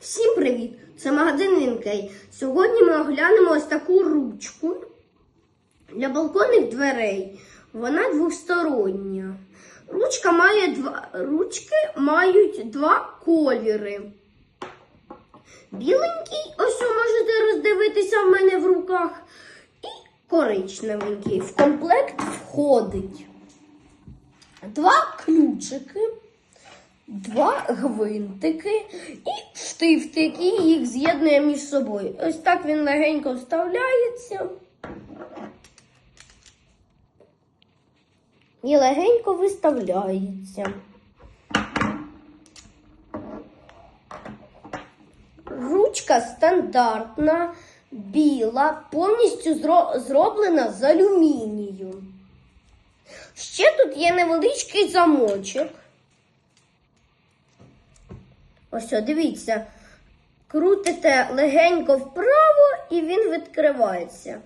Всім привіт! Це магазин Вінкей. Сьогодні ми оглянемо ось таку ручку для балконних дверей. Вона двостороння. Ручка має два, ручки мають два кольори. Біленький, ось ви можете роздивитися в мене в руках, і коричневенький. В комплект входить два ключики два гвинтики і штифт, який їх з'єднує між собою. Ось так він легенько вставляється. І легенько виставляється. Ручка стандартна, біла, повністю зроблена з алюмінію. Ще тут є невеличкий замочок. Ось, о, дивіться, крутите легенько вправо і він відкривається.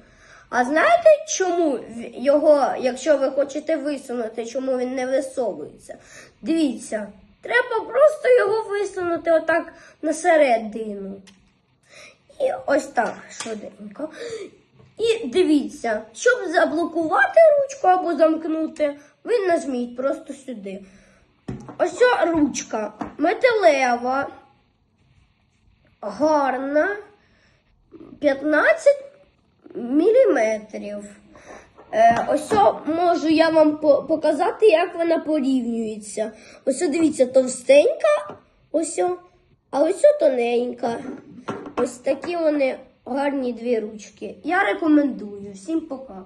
А знаєте, чому його, якщо ви хочете висунути, чому він не висовується? Дивіться, треба просто його висунути отак на середину. І ось так швиденько. І дивіться, щоб заблокувати ручку або замкнути, ви нажміть просто сюди. Ось ручка металева, гарна, 15 міліметрів. Е, ось можу я вам показати, як вона порівнюється. Ось дивіться, товстенька, ось а ось тоненька. Ось такі вони гарні дві ручки. Я рекомендую. Всім пока.